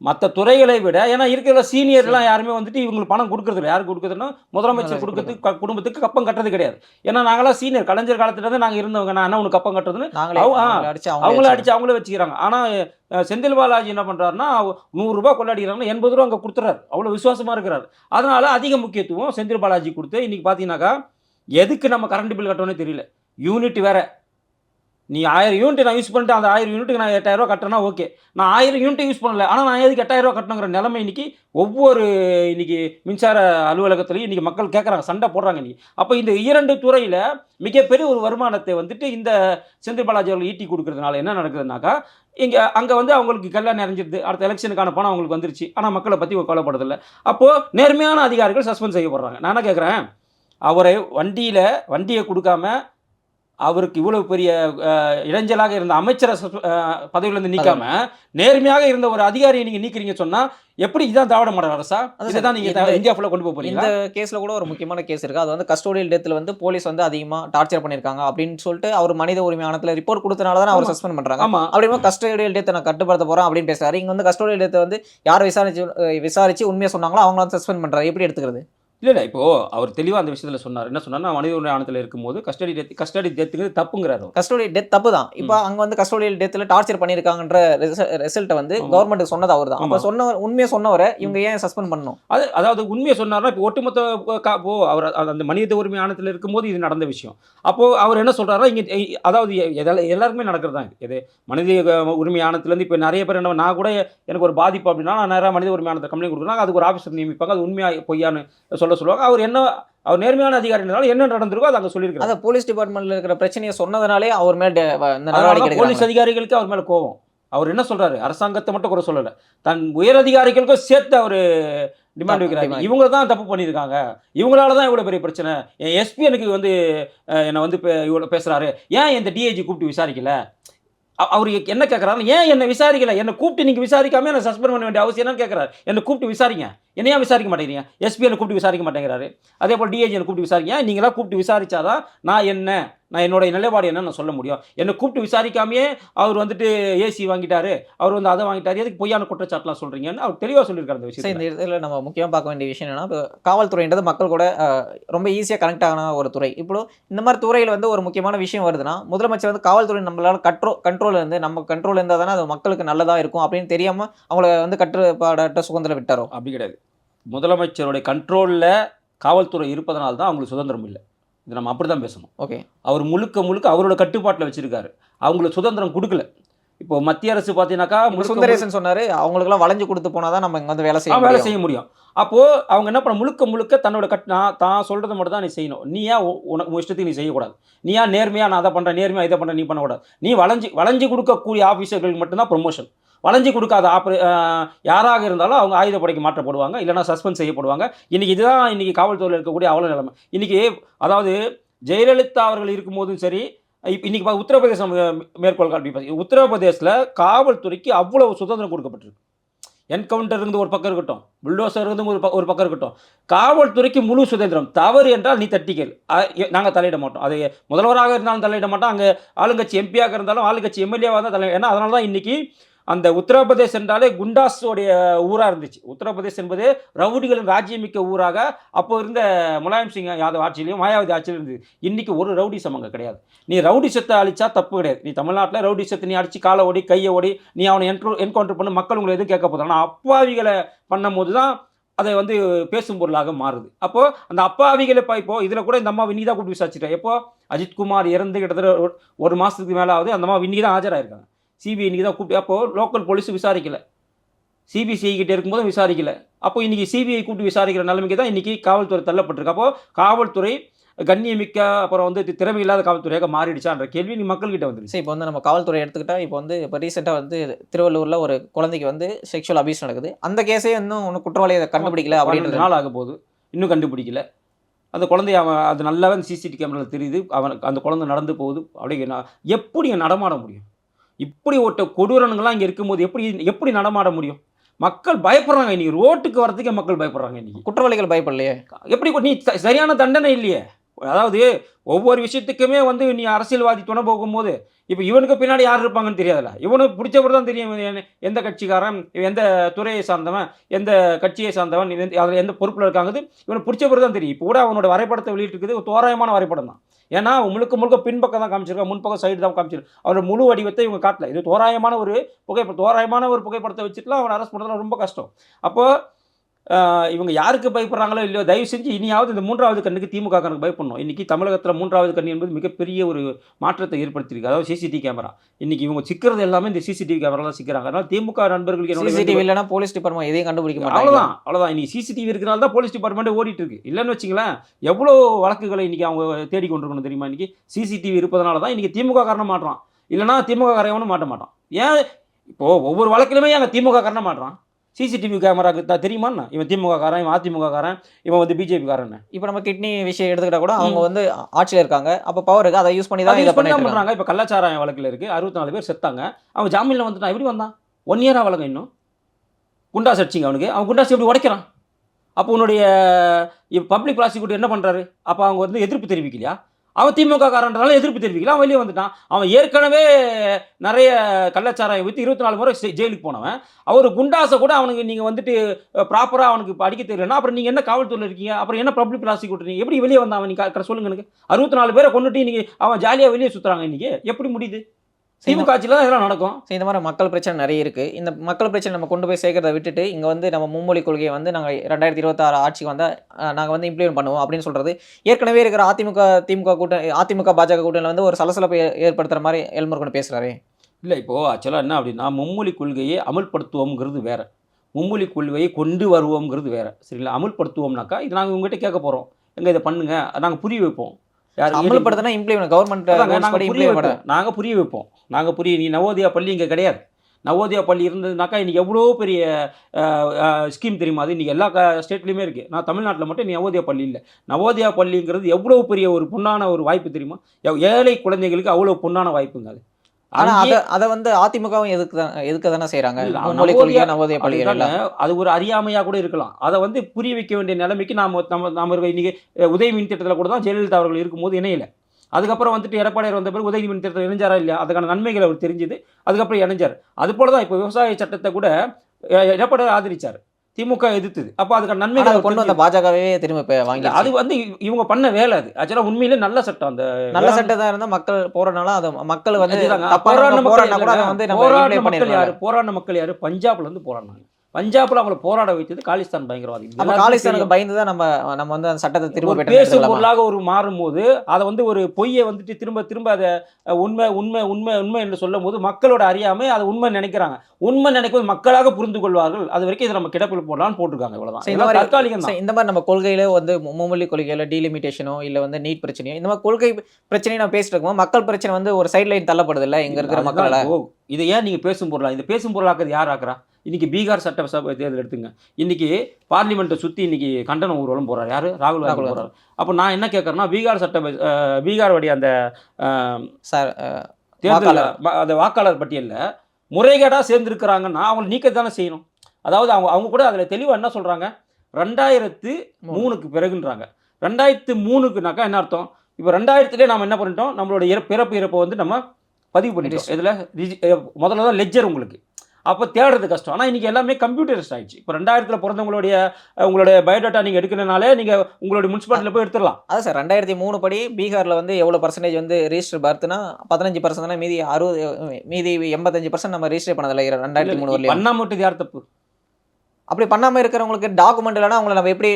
மற்ற துறைகளை விட ஏன்னா இருக்கிற சீனியர்லாம் யாருமே வந்துட்டு இவங்களுக்கு பணம் கொடுக்கறது இல்லை. யார் கொடுக்குறதுன்னா முதலமைச்சர் கொடுக்கறதுக்கு க- குடும்பத்துக்கு கப்பம் கட்டுறது கிடையாது. ஏன்னா நாங்களாம் சீனியர். கலைஞர் காலத்துல இருந்து நாங்கள் இருந்தவங்க. நான் என்ன உனக்கு கப்பம் கட்டுறதுன்னு? அவங்களே அடிச்சு அவங்களே வச்சுக்கிறாங்க. ஆனால் செந்தில் பாலாஜி என்ன பண்ணுறாருன்னா நூறுரூபா கொள்ளாடிக்கிறாங்கன்னா எண்பது ரூபா அங்கே கொடுத்துறாரு. அவ்வளோ விசுவாசமாக இருக்கிறார். அதனால அதிக முக்கியத்துவம் செந்தில் பாலாஜி கொடுத்து இன்னைக்கு பார்த்தீங்கன்னாக்கா எதுக்கு நம்ம கரண்ட் பில் கட்டணும்னே தெரியல. யூனிட் வேற. நீ ஆயிரம் யூனிட் நான் யூஸ் பண்ணிட்டு அந்த ஆயிரம் யூனிட்டுக்கு நான் எட்டாயிரம் ரூபா கட்டுறேன்னா ஓகே. நான் ஆயிரம் யூனிட் யூஸ் பண்ணல. ஆனால் நான் எதுக்கு எட்டாயிரம் ரூபா கட்டணுங்கிற நிலைமை இன்னைக்கு ஒவ்வொரு இன்னைக்கு மின்சார அலுவலகத்துலையும் இன்னைக்கு மக்கள் கேட்குறாங்க சண்டை போடுறாங்க இன்னைக்கு. அப்போ இந்த இரண்டு துறையில் மிகப்பெரிய ஒரு வருமானத்தை வந்துட்டு இந்த செந்தில் பாலாஜி அவர்கள் ஈட்டி கொடுக்கறதுனால என்ன நடக்குதுனாக்கா இங்கே அங்கே வந்து அவங்களுக்கு கல்யாணம் நிறைஞ்சிருது. அடுத்த எலெக்ஷனுக்கான பணம் அவங்களுக்கு வந்துருச்சு. ஆனால் மக்களை பற்றி கவலைப்படுறதில்ல. அப்போது நேர்மையான அதிகாரிகள் சஸ்பெண்ட் செய்யப்படுறாங்க. நான் என்ன கேட்குறேன் அவரை வண்டியில் வண்டியை கொடுக்காம அவருக்கு இவ்வளவு பெரிய அஹ், இடைஞ்சலாக இருந்த அமைச்சரை பதவியிலிருந்து நீக்காம நேர்மையாக இருந்த ஒரு அதிகாரியை நீங்க நீக்கிறீங்க சொன்னா எப்படி இதான் திராவிட மாடல் அரசா? இதை தான் நீங்க இந்த- இந்தியா ஃபுல்லாக கொண்டு போக இந்த கேஸ்ல கூட ஒரு முக்கியமான கேஸ் இருக்கு. அது வந்து கஸ்டோடியல் டெத்ல வந்து போலீஸ் வந்து அதிகமா டார்ச்சர் பண்ணிருக்காங்க அப்படின்னு சொல்லிட்டு அவர் மனித உரிமை ஆணையத்துல ரிப்போர்ட் கொடுத்தனால தான் அவர். சஸ்பெண்ட் பண்றாங்க. ஆமா. அப்படிமா கஸ்டோடியல் டெத்தை நான் கட்டுப்படுத்த போறேன் அப்படின்னு பேசுறாரு. இங்க வந்து கஸ்டோடியல் டெத்தை வந்து யார் விசாரிச்சு விசாரிச்சு உண்மையை சொன்னாங்களோ அவங்க வந்து சஸ்பெண்ட் பண்றாரு. எப்படி எடுத்துக்கிறது? இல்ல இல்ல. இப்போ அவர் தெளிவா அந்த விஷயத்துல சொன்னார். என்ன சொன்னார் மனித உரிமை ஆணையத்தில் இருக்கும்போது கஸ்டடி டெத் கஸ்டடி டெத்துங்கிறது தப்புங்கிறாரு. கஸ்டோடியல் டெத் தப்பு தான் இப்போ அங்க வந்து கஸ்டோடியல் டெத்ல டார்ச்சர் பண்ணிருக்காங்கன்ற ரிசல்ட்டை வந்து. கவர்மெண்ட் சொன்னது அவர் தான் அப்ப. சொன்னவர் உண்மையை சொன்னவரை இவங்க ஏன் சஸ்பெண்ட் பண்ணணும்? அது அதாவது உண்மையை சொன்னார்னா இப்போ ஒட்டுமொத்த இப்போ அவர் அந்த- மனித உரிமை ஆணையத்தில் இருக்கும்போது இது நடந்த விஷயம். அப்போ அவர் என்ன சொல்றாருன்னா இங்க அதாவது எல்லாருக்குமே நடக்கிறது? தான் இது மனித உரிமை ஆணையத்துலேருந்து இப்போ நிறைய பேர் என்ன நான் கூட எனக்கு ஒரு பாதிப்பு அப்படின்னா நான் நிறைய மனித உரிமை ஆணையத்தை கம்ப்ளைண்ட் கொடுக்குறாங்க அதுக்கு ஒரு ஆஃபீஸர் நியமிப்பாங்க. அது உண்மையா பொய்யான்னு சொல்ல சொல்லுவாங்க. அவர் என்ன அவர் நேர்மையான அதிகாரினால என்ன நடந்திருக்கோ அதை அங்கே சொல்லியிருக்காரு அத போலீஸ் டிபார்ட்மெண்ட்ல இருக்கிற பிரச்சனையை சொன்னதுனாலே அவர் மேல போலீஸ் அதிகாரிகளுக்கு அவர் மேல கோவம் அவர் என்ன சொல்றாரு? அரசாங்கத்தை மட்டும் குறை சொல்லல. தன் உயர் அதிகாரிகளுக்கும் சேர்த்து அவர் டிமாண்ட் demand. இவங்க தான் தப்பு பண்ணியிருக்காங்க. இவங்களால தான் இவ்வளோ பெரிய பிரச்சனை. என் எஸ்பி எனக்கு வந்து என்னை வந்து இவ்வளோ பேசுறாரு. ஏன் இந்த டிஐஜி கூப்பிட்டு விசாரிக்கல? அவர் என்ன கேட்குறாரு ஏன் என்னை விசாரிக்கல? என்னை கூப்பிட்டு நீங்கள் விசாரிக்காம என்னை சஸ்பெண்ட் பண்ண வேண்டிய அவசியம் என்னன்னு கேட்குறாரு என்னை கூப்பிட்டு விசாரிங்க. என்னையா விசாரிக்க மாட்டேங்கிறீங்க? எஸ்பி என்னை கூப்பிட்டு விசாரிக்க மாட்டேங்கிறாரு. அதே போல் டிஐஜி என்னை கூப்பிட்டு விசாரிங்க நீங்களா கூப்பிட்டு விசாரிச்சாதான் நான் என்ன நான் என்னோட நிலைப்பாடு என்ன நான் சொல்ல முடியும். என்னை கூப்பிட்டு விசாரிக்காமையே அவர் வந்துட்டு ஏசி வாங்கிட்டாரு அவர் வந்து அதை வாங்கிட்டாரு எதுக்கு பொய்யான குற்றச்சாட்டுலாம் சொல்றீங்கன்னு அவர் தெளிவாக சொல்லியிருக்காரு அந்த விஷயத்தில். இந்த இடத்துல நம்ம முக்கியமாக பார்க்க வேண்டிய விஷயம் என்னன்னா இப்போ காவல்துறைன்றது மக்கள் கூட ரொம்ப ஈஸியாக கனெக்ட் ஆன ஒரு துறை. இப்போ இந்த மாதிரி துறையில் வந்து ஒரு முக்கியமான விஷயம் வருதுன்னா முதலமைச்சர் வந்து காவல்துறை நம்மளால கண்ட்ரோ கண்ட்ரோல் இருந்து நம்ம கண்ட்ரோல் இருந்தால் தானே அது மக்களுக்கு நல்லதாக இருக்கும் அப்படின்னு தெரியாமல் அவங்கள வந்து கட்டுப்பாடற்ற சுதந்திரம் விட்டாரோ அப்படி கிடையாது. முதலமைச்சருடைய கண்ட்ரோலில் காவல்துறை இருப்பதனால தான் அவங்களுக்கு சுதந்திரம் இல்லை. இது நம்ம அப்படி தான் பேசணும். ஓகே. அவர் முழுக்க முழுக்க அவரோட கட்டுப்பாட்டில் வச்சிருக்காரு. அவங்களுக்கு சுதந்திரம் கொடுக்கல. இப்போ மத்திய அரசு பார்த்தீங்கன்னாக்கா சுந்தரேசன் சொன்னாரு அவங்களுக்குலாம் வளைஞ்சு கொடுத்து போனால் தான் நம்ம இங்கே வந்து வேலை செய்ய வேலை செய்ய முடியும். அப்போ அவங்க என்ன பண்ண முழுக்க முழுக்க தன்னோட கட் நான் தான் சொல்றதை மட்டும் தான் நீ செய்யணும். நீ ஏன் உனக்கு உன் இஷ்டத்துக்கு நீ செய்யக்கூடாது. நீ ஏன் நேர்மையா நான் அதை பண்றேன் நேர்மையா இதை பண்றேன் நீ பண்ணக்கூடாது. நீ வளைஞ்சு வளைஞ்சு கொடுக்கக்கூடிய ஆஃபீஸர்களுக்கு மட்டும்தான் ப்ரொமோஷன் வளைஞ்சு கொடுக்காத ஆப்ரே யாராக இருந்தாலும் அவங்க ஆயுதப்படைக்கு மாற்றப்படுவாங்க இல்லைன்னா சஸ்பெண்ட் செய்யப்படுவாங்க. இன்றைக்கி இதுதான் இன்றைக்கி காவல்துறையில் இருக்கக்கூடிய அவ்வளோ நிலைமை. இன்னைக்கு அதாவது ஜெயலலிதா அவர்கள் இருக்கும்போதும் சரி இன்றைக்கி பா- உத்தரப்பிரதேசம் மே- மேற்கோள் காட்டி காவல்துறைக்கு அவ்வளவு சுதந்திரம் கொடுக்கப்பட்டிருக்கு. என்கவுண்டர் இருந்து ஒரு பக்கம் இருக்கட்டும் புல்டோசர் இருந்து ஒரு ஒரு பக்கம் இருக்கட்டும் காவல்துறைக்கு முழு சுதந்திரம். தவறு என்றால் நீ தட்டிக்கல் நாங்கள் தலையிட மாட்டோம். அது முதல்வராக இருந்தாலும் தலையிட மாட்டோம். அங்கே ஆளுங்கட்சி எம்பியாக இருந்தாலும் ஆளுங்கட்சி எம்எல்ஏவாக இருந்தால் தலை ஏன்னா அதனால தான் இன்றைக்கி அந்த உத்தரப்பிரதேஷ் என்றாலே குண்டாஸோடைய ஊராக இருந்துச்சு. உத்தரப்பிரதேஷ் என்பது ரவுடிகளின் ராஜ்யமிக்க ஊராக அப்போ இருந்த முலாயம் சிங் யாதவ் ஆட்சியிலையும் மாயாவதி ஆட்சியிலும் இருந்தது. இன்றைக்கி ஒரு ரவுடி சமங்க கிடையாது. நீ ரவுடி சத்தை அழிச்சா தப்பு கிடையாது. நீ தமிழ்நாட்டில் ரவுடி சத்தை நீ அடித்து காலை ஓடி கையை ஓடி நீ அவனை என்ட்ரோ என்கவுண்டர் பண்ண மக்கள் உங்களை எதுவும் கேட்க போதும் ஆனால் அப்பாவிகளை பண்ணும்போது தான் அதை வந்து பேசும் பொருளாக மாறுது. அப்போது அந்த அப்பாவிகளை இப்போ இப்போ இதில் கூட இந்த அம்மா இன்னி தான் கூப்பிட்டு விசாரிச்சிட்டேன் எப்போ? அஜித்குமார் இறந்து கிட்டத்தட்ட ஒரு- ஒரு மாதத்துக்கு மேலே ஆகுது அந்த அம்மா இன்னைக்கு தான் ஆஜராயிருக்காங்க. சிபிஐ இன்னைக்கு தான் கூப்பிட்டு அப்போ லோக்கல் போலீஸ் விசாரிக்கல. சிபிசிஐ கிட்ட இருக்கும்போது விசாரிக்கல. அப்போ இன்னைக்கு சிபிஐ கூப்பிட்டு விசாரிக்கிற நிலைமைக்கு தான் இன்னைக்கு காவல்துறை தள்ளப்பட்டிருக்கு. அப்போ காவல்துறை கண்ணியமிக்க அப்புறம் வந்து திறமை இல்லாத காவல்துறையாக மாறிடுச்சான்ற கேள்வி நீ மக்கள்கிட்ட வந்துருச்சு. சரி இப்போ வந்து நம்ம காவல்துறை எடுத்துக்கிட்டா இப்போ வந்து இப்போ ரீசெண்டாக வந்து திருவள்ளூரில் ஒரு குழந்தைக்கு வந்து செக்ஷுவல் அபியூஸ் நடக்குது. அந்த கேஸே இன்னும் ஒன்றும் குற்றவாளியை கண்டுபிடிக்கல பன்னெண்டு அப்படின்றது. நாள் ஆக போகுது இன்னும் கண்டுபிடிக்கல. அந்த குழந்தைய அவன் அது நல்லாவே சிசிடிவி கேமராவில் தெரியுது. அவனுக்கு அந்த குழந்தை நடந்து போகுது. அப்படியே நான் எப்படி நடமாட முடியும்? இப்படி ஒட்ட கொடூரனுங்களாம் இங்கே இருக்கும்போது எப்படி எப்படி நடமாட முடியும்? மக்கள் பயப்படுறாங்க இன்னைக்கு. ரோட்டுக்கு வரதுக்கே மக்கள் பயப்படுறாங்க இன்னைக்கு. குற்றவாளிகள் பயப்படலையே. எப்படி நீ சரியான தண்டனை இல்லையே. அதாவது ஒவ்வொரு விஷயத்துக்குமே வந்து நீ அரசியல்வாதி துணை போகும்போது இப்போ இவனுக்கு பின்னாடி யார் இருப்பாங்கன்னு தெரியாதுல்ல. இவனுக்கு பிடிச்சவர் தான் தெரியும். எந்த கட்சிக்காரன் எந்த துறையை சார்ந்தவன் எந்த கட்சியை சார்ந்தவன் அதில் எந்த பொறுப்பில் இருக்காங்க இவனுக்கு பிடிச்சவர் தான் தெரியும். இப்போ கூட அவனோட வரைபடத்தை வெளியிட்டிருக்குது. ஒரு தோராயமான வரைபடம் தான். ஏன்னா முழுக்க முழுக்க பின்பக்கம் தான் காமிச்சிருக்கான். முன்பக்கம் சைடு தான் காமிச்சிருக்கு அவரோட முழு வடிவத்தை இவங்க காட்டல. இது தோராயமான ஒரு புகைப்படம் தோராயமான ஒரு புகைப்படத்தை வச்சுட்டுலாம் அவனை அரெஸ்ட் பண்ணுறதுலாம் ரொம்ப கஷ்டம். அப்போ இவங்க யாருக்கு பயப்படுறாங்களோ இல்லையோ தயவு செஞ்சு இனியாவது இந்த மூன்றாவது கண்ணுக்கு திமுக கணக்கு பயப்படணும். இன்னைக்கு தமிழகத்தில் மூன்றாவது கண் என்பது மிகப்பெரிய ஒரு மாற்றத்தை ஏற்படுத்தியிருக்கு. அதாவது சிசிடிவி கேமரா இன்னைக்கு இவங்க சிக்கிறது எல்லாமே இந்த சிசிடிவி கேமரா தான் சிக்கிறாங்க. அதனால திமுக நண்பர்களுக்கு சிசிடிவி இல்லைன்னா போலீஸ் டிபார்ட்மெண்ட் எதையும் கண்டுபிடிக்க மாட்டாங்க. அவ்வளோதான் அவ்வளோதான் இன்னைக்கு சிசிடிவி இருக்கிறனால தான் போலீஸ் டிபார்ட்மெண்ட் ஓடிட்டு இருக்கு. இல்லைன்னு வச்சுங்களேன் எவ்வளோ வழக்குகளை இன்னைக்கு அவங்க தேடி கொண்டிருக்கணும் தெரியுமா இன்னைக்கு? சிசிடிவி இருப்பதனால தான் இன்னைக்கு திமுக காரணம் மாட்டுறான். இல்லைன்னா திமுக காரவனும் மாட்ட மாட்டான். ஏன்? இப்போ ஒவ்வொரு வழக்கிலுமே அங்கே திமுக காரணம் மாட்டுறான். சிசிடிவி கேமராக்கு தான் தெரியுமாண்ணா இவன் திமுக காரன் இவன் அதிமுக காரன் இவன் வந்து பிஜேபி காரன் இப்போ நம்ம கிட்னி விஷயம் எடுத்துக்கிட்டா கூட அவங்க வந்து ஆட்சியில் இருக்காங்க. அப்போ பவர் இருக்கு. அதை யூஸ் பண்ணி தான் யூஸ் பண்ணி பண்றாங்க. இப்போ கள்ளச்சாராயம் வழக்கில் இருக்கு. அறுபத்தி நாலு பேர் செத்தாங்க. அவன் ஜாமீனில் வந்துட்டான். எப்படி வந்தான்? ஒன் இயரா வழங்க இன்னும். குண்டாஸ் அடிச்சிங்க அவனுக்கு. அவன் குண்டாஸ் எப்படி உடைக்கிறான்? அப்போ உன்னுடைய பப்ளிக் ப்ராசிக்யூட்டர் என்ன பண்றாரு? அப்போ அவங்க வந்து எதிர்ப்பு தெரிவிக்கலையா? அவன் திமுக காரன்றனால எதிர்ப்பு தெரிவிக்கல. அவன் வெளியே வந்துட்டான். அவன் ஏற்கனவே நிறைய கள்ளச்சாராயம் வித்து இருபத்தி நாலு முறை ஜெயிலுக்கு போனவன். அவர் குண்டாசை கூட அவனுக்கு நீங்கள் வந்துட்டு ப்ராப்பராக அவனுக்கு இப்ப அடிக்க தெரியலன்னா அப்புறம் நீங்கள் என்ன காவல்துறையில் இருக்கீங்க? அப்புறம் என்ன பப்ளிக் ப்ராசிக்யூட்டர் நீங்கள் எப்படி வெளியே வந்தான் அவன்? நீங்கள் சொல்லுங்க எனக்கு. அறுபத்தி நாலு பேரை கொண்டுட்டு இன்னைக்கு அவன் ஜாலியாக வெளியே சுற்றுறாங்க இன்னைக்கு. எப்படி முடியுது? திமுக ஆட்சியில் தான் இதெல்லாம் நடக்கும். சரி, இந்த மாதிரி மக்கள் பிரச்சனை நிறைய இருக்கு. இந்த மக்கள் பிரச்சனை நம்ம கொண்டு போய் சேர்க்கறத விட்டுட்டு இங்க வந்து நம்ம மும்மொழி கொள்கையை வந்து நாங்க ரெண்டாயிரத்தி இருபத்தாறு ஆட்சிக்கு வந்தா அஹ், நாங்க வந்து இம்ப்ளிமெண்ட் பண்ணுவோம் அப்படின்னு சொல்றது. ஏற்கனவே இருக்கிற அதிமுக திமுக கூட்டம் அதிமுக பாஜக கூட்டணியில் வந்து ஒரு சலசலப்பை ஏ- ஏற்படுத்துற மாதிரி எல்முருகன் பேசுறாரு. இல்லை இப்போது ஆக்சுவலாக என்ன அப்படின்னா மும்மொழி கொள்கையை அமல்படுத்துவோம்ங்கிறது வேற. மும்மொழி கொள்கையை கொண்டு வருவோம்ங்கிறது வேற. சரிங்களா? அமல்படுத்துவோம்னாக்கா இது நாங்கள் உங்ககிட்ட கேட்க போகிறோம் எங்க இதை பண்ணுங்க நாங்கள் புரிய வைப்போம். யார் அமல்படுத்தினா இம்ப்ளிமெண்ட் கவர்மெண்ட் புரிய வைப்போம். நாங்கள் புரிய வைப்போம். நாங்கள் புரிய நீ நவோதயா பள்ளி இங்கே கிடையாது. நவோதயா பள்ளி இருந்ததுனாக்கா இன்றைக்கி எவ்வளோ பெரிய ஸ்கீம் தெரியுமா? அது இன்றைக்கி எல்லா ஸ்டேட்லேயுமே இருக்குது நான் தமிழ்நாட்டில் மட்டும் நீ நவோதயா பள்ளி இல்லை. நவோதயா பள்ளிங்கிறது எவ்வளோ பெரிய ஒரு பொன்னான ஒரு வாய்ப்பு தெரியுமா? ஏழை குழந்தைகளுக்கு அவ்வளோ பொன்னான வாய்ப்புங்க அது. ஆனா அத அத வந்து அதிமுகவும் எதுக்கு தான் எதுக்க தானே செய்றாங்க? இல்ல, மும்மொழி நவோதயா- கொள்கை நவோதய பள்ளிகள் அது ஒரு அறியாமையாக கூட இருக்கலாம். அதை வந்து புரிய வைக்க வேண்டிய நிலைமைக்கு நாம் நம்ம நாம் இருக்க இன்னைக்கு உதய மின் திட்டத்தில் கூட தான் ஜெயலலிதா அவர்கள் இருக்கும்போது இணையல. அதுக்கப்புறம் வந்துட்டு எடப்பாடியார் வந்த பிறகு உதயநிதி திட்டத்தில் இணைஞ்சாரா இல்லையா? அதுக்கான நன்மைகள் அவர் தெரிஞ்சுது அதுக்கப்புறம் இணைஞ்சார். அது போல தான் இப்போ விவசாய சட்டத்தை கூட எடப்பாடியார் ஆதரிச்சார். திமுக எதிர்த்தது. அப்போ அதுக்கான அவர் கொண்டு வந்த. பாஜகவே திரும்ப வாங்கி அது வந்து இவ- இவங்க பண்ண வேலை அது. ஆக்சுவலாக உண்மையிலே நல்ல சட்டம் அந்த நல்ல சட்டம் தான் இருந்தா மக்கள் போறனால அது மக்கள் வந்து போராடின மக்கள் யாரு? போராடின மக்கள் யாரு? பஞ்சாப்ல இருந்து போராடினாங்க. பஞ்சாப்ல அவங்கள போராட வைத்தது காலிஸ்தான் பயங்கரவாதி. காலிஸ்தானுக்கு. பயந்து தான் நம்ம நம்ம வந்து அந்த சட்டத்தை திரும்ப பேசும்? பொருளாக ஒரு மாறும்போது அதை வந்து ஒரு பொய்யை வந்துட்டு திரும்ப திரும்ப அதை உண்மை உண்மை உண்மை உண்மை என்று சொல்லும் போது மக்களோட அறியாமை அதை உண்மை நினைக்கிறாங்க. உண்மை நினைக்கும் மக்களாக புரிந்து கொள்வார்கள். அது வரைக்கும் இதை நம்ம கிடப்பில் போடலாம்னு போட்டிருக்காங்க சரி, இவ்வளவுதான் இந்த மாதிரி- தற்காலிகம் தான். சரி, இந்த மாதிரி நம்ம கொள்கையில வந்து மும்மொழி கொள்கையில டீலிமிட்டேஷனோ இல்ல வந்து நீட் பிரச்சனையோ இந்த மாதிரி கொள்கை பிரச்சனையை நம்ம பேசிட்டு இருக்கோம் மக்கள் பிரச்சனை வந்து ஒரு சைடு லைன் தள்ளப்படுது இல்ல இங்க இருக்கிற மக்களால? இதை ஏன் நீங்க பேசும் பொருளா? இந்த பேசும் பொருளாக்குறது யார் ஆக்குறா? இன்னைக்கு பீகார் சட்டசபை தேர்தல் எடுத்துங்க. இன்னைக்கு பார்லிமெண்ட்டை சுத்தி இன்னைக்கு கண்டன ஊர்வலம் போறாரு. யாரு? ராகுல் காந்தி ராகுல் போறாரு. அப்போ நான் என்ன கேட்கறேன்னா பீகார் சட்ட பீகாருடைய அந்த சார் தேர்தல் அந்த வாக்காளர் பட்டியலில் முறைகேடாக சேர்ந்துருக்கிறாங்கன்னா அவங்களை நீக்க தானே செய்யணும். அதாவது அவங்க அவங்க கூட அதில் தெளிவாக என்ன சொல்கிறாங்க ரெண்டாயிரத்து மூணுக்கு பிறகுன்றாங்க. ரெண்டாயிரத்து மூணுக்குனாக்கா என்ன அர்த்தம்? இப்போ ரெண்டாயிரத்துலேயே நம்ம என்ன பண்ணிட்டோம்? நம்மளோட பிறப்பு இறப்பை வந்து நம்ம பதிவு பண்ணிட்டோம். இதில் முதல்ல தான் லெஜர் உங்களுக்கு. அப்போ தேடுறது கஷ்டம். ஆனால் இன்றைக்கி எல்லாமே கம்ப்யூட்டரைஸ்ட் ஆயிடுச்சு. இப்போ ரெண்டாயிரத்தில் பிறந்தவங்களுடைய உங்களுடைய பயோடேட்டா நீங்கள் எடுக்கணுனாலே நீங்கள் உங்களுடைய முனிசிபாலிட்டியில் போய் எடுத்துடலாம். அதான் சார் ரெண்டாயிரத்தி மூணு படி பீகார்ல வந்து எவ்வளவு பர்சன்டேஜ் வந்து ரெஜிஸ்டர் பர்த்னா பதினஞ்சு பர்சன்ட் மீதி அறுபது மீதி எண்பத்தஞ்சு பர்சன்ட் நம்ம ரெஜிஸ்டர் பண்ணதில்ல ரெண்டாயிரத்தி மூணு பண்ணாம விட்டது யார் தப்பு? அப்படி பண்ணாம இருக்கிறவங்களுக்கு டாக்குமெண்ட் இல்லைன்னா அவங்களை நம்ம எப்படி.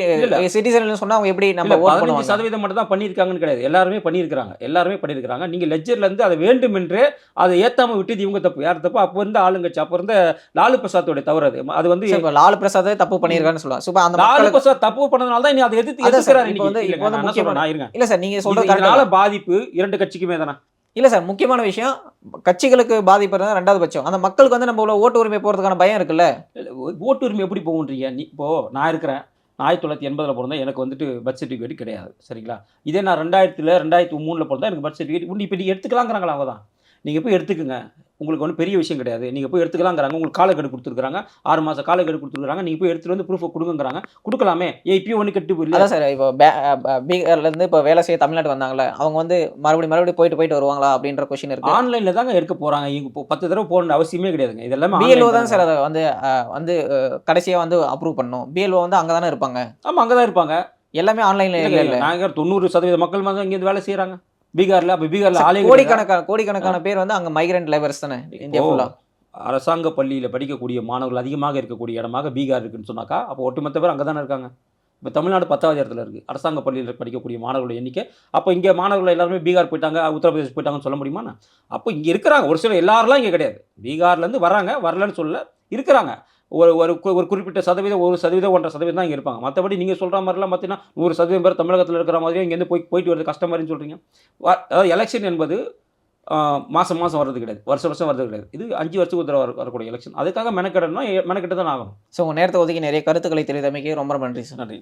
சிட்டிசன் சொன்னா அவங்க எப்படி நம்ம ஓட் பண்ணுவாங்க? சதவீதம் மட்டும் தான் பண்ணியிருக்காங்கன்னு கிடையாது. எல்லாருமே பண்ணியிருக்காங்க எல்லாருமே பண்ணியிருக்காங்க நீங்க லெஜர்ல இருந்து அதை வேண்டுமென்றே அதை ஏத்தாம விட்டது இவங்க தப்பு. யார் தப்பு? அப்போ இருந்த ஆளுங்கட்சி. அப்போ இருந்த லாலு பிரசாத்தோட தவறு அது. அது வந்து லாலு பிரசாத் தப்பு பண்ணியிருக்கான்னு சொல்லலாம். சூப்பர் அந்த லாலு பிரசாத் தப்பு பண்ணதுனால தான் இனி அதை எதிர்த்து எதிர்க்கிறாரு வந்து-. இப்போ நான் இருங்க. இல்ல சார் நீங்க இது- சொல்றது correct இதனால தான். பாதிப்பு இரண்டு கட்சிக்குமே தானே இல்லை சார் முக்கியமான விஷயம் கட்சிகளுக்கு பாதிப்பு இருந்தா ரெண்டாவது பட்சம். அந்த மக்களுக்கு வந்து நம்ம இவ்வளவு ஓட்டு உரிமை போகிறதுக்கான பயம் இருக்குல்ல? ஓட்டு உரிமை எப்படி போகுன்றீங்க? நீ இப்போ நான் இருக்கிறேன். ஆயிரத்தி தொள்ளாயிரத்தி எண்பதில் பிறந்தேன் எனக்கு வந்துட்டு பர்த் சர்டிஃபிகேட் கிடையாது சரிங்களா? இதே நான் ரெண்டாயிரத்தில் ரெண்டாயிரத்தி மூணில் பிறந்தா எனக்கு பர்த் சர்டிஃபிகேட் உண்டு இப்போ நீங்கள் எடுத்துக்கலாங்கிறாங்களா அவங்க தான்? நீங்கள் போய் எடுத்துக்கங்க. உங்களுக்கு ஒன்றும் பெரிய விஷயம் கிடையாது. நீங்கள் போய் எடுத்துக்கலாங்கிறாங்க. உங்களுக்கு காலக்கெடு கொடுத்துருக்காங்க ஆறு மாதம் காலக்கெடு கொடுத்துருக்காங்க நீங்கள் போய் எடுத்துகிட்டு வந்து ப்ரூஃபை கொடுங்கங்கிறாங்க. கொடுக்கலாமே. ஏன் இப்பயும் ஒன்று கட்டு அதான் சார் இப்போ பே- அஹ் பீகார்ல இருந்து இப்போ வேலை செய்ய தமிழ்நாடு வந்தாங்கல்ல அவங்க வந்து மறுபடியும் மறுபடியும் போயிட்டு போயிட்டு வருவாங்களா அப்படின்ற கொஸ்டின் இருக்கு. ஆன்லைனில் தாங்க எடுக்க போகிறாங்க இங்கே இப்போ பத்து தடவை போகணுன்ற அவசியமே கிடையாதுங்க. இது எல்லாமே பிஎல்ஓ தான் சார் அதை வந்து வந்து அஹ், கடைசியா வந்து அப்ரூவ் பண்ணும் பிஎல்ஓ வந்து அங்க தானே இருப்பாங்க. ஆமாம் அங்கே தான் இருப்பாங்க. எல்லாமே ஆன்லைன்ல இல்ல, இல்ல இல்ல. நாங்க தொண்ணூறு சதவீத மக்கள் வந்து இங்கேருந்து வேலை செய்கிறாங்க பீகாரில் அப்போ பீகாரில் கிடையாது. கோடிக்கணக்கான கோடிக்கணக்கான பேர் வந்து அங்க மைக்ரண்ட் லேபர்ஸ் தானே இந்தியா ஓ. ஃபுல்லா அரசாங்க பள்ளியில் படிக்கக்கூடிய மாணவர்கள் அதிகமாக இருக்கக்கூடிய இடமாக பீகார் இருக்குன்னு சொன்னாக்கா அப்போ ஒட்டுமொத்த பேர் அங்கே தானே இருக்காங்க. இப்போ தமிழ்நாடு பத்தாவது இடத்துல இருக்குது அரசாங்க பள்ளியில் படிக்கக்கூடிய மாணவர்களுடைய எண்ணிக்கை. அப்போ இங்கே மாணவர்கள் எல்லாருமே பீகார் போயிட்டாங்க உத்தரப்பிரதேஷ் போயிட்டாங்கன்னு சொல்ல முடியுமா அப்போ இங்கே இருக்கிறாங்க. ஒரு சில எல்லாரெல்லாம் இங்கே கிடையாது. பீகார்லேருந்து வராங்க வரலன்னு சொல்ல இருக்கிறாங்க. ஒரு ஒரு ஒரு குறிப்பிட்ட சதவீதம் ஒரு சதவீதம் ஒன்றரை சதவீதம் தான் இங்கே இருப்பாங்க. மற்றபடி நீங்கள் சொல்கிற மாதிரிலாம் பார்த்தீங்கன்னா நூறு சதவீதம் பேர் தமிழகத்தில் இருக்கிற மாதிரியே இங்கேருந்து போய் போயிட்டு வரது கஷ்டம் மாதிரின்னு சொல்கிறீங்க அதாவது எலெக்ஷன் என்பது ஆஹ், மாசம் மாசம் வர்றது கிடையாது. வருஷம் வருஷம் வர்றது கிடையாது. இது அஞ்சு வருஷத்துக்கு ஒரு வர- வரக்கூடிய எலெக்ஷன் அதுக்காக மெனக்கெடணும் மெனக்கெட்டு தான் ஆகணும். ஸோ உங்க நேரத்தை ஒதுக்கி நிறைய கருத்துக்களை தெரிவித்தமைக்கு ரொம்ப நன்றி சார் நன்றி.